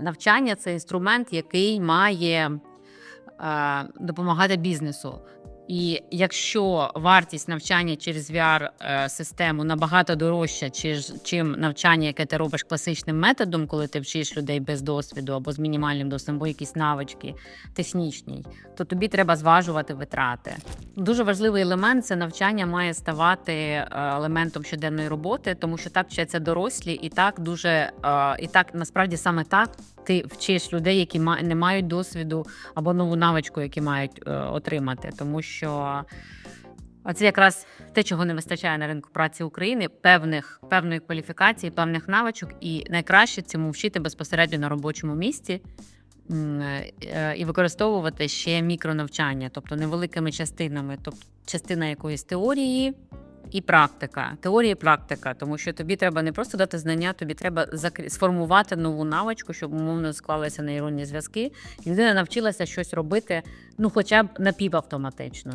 навчання це інструмент, який має е, допомагати бізнесу. І якщо вартість навчання через VR-систему набагато дорожча, чим навчання, яке ти робиш класичним методом, коли ти вчиш людей без досвіду або з мінімальним досвідом, або якісь навички технічні, то тобі треба зважувати витрати. Дуже важливий елемент це навчання має ставати е, елементом щоденної роботи, тому що так вчаться дорослі, і так дуже е, і так насправді саме так ти вчиш людей, які не мають досвіду або нову навичку, які мають е, отримати, тому що. А це якраз те, чого не вистачає на ринку праці України, певних певної кваліфікації, певних навичок, і найкраще цьому вчити безпосередньо на робочому місці е, і використовувати ще мікронавчання, тобто невеликими частинами, тобто частина якоїсь теорії. І практика, теорія і практика, тому що тобі треба не просто дати знання, тобі треба сформувати нову навичку, щоб умовно склалися нейронні зв'язки, і людина навчилася щось робити, ну хоча б напівавтоматично.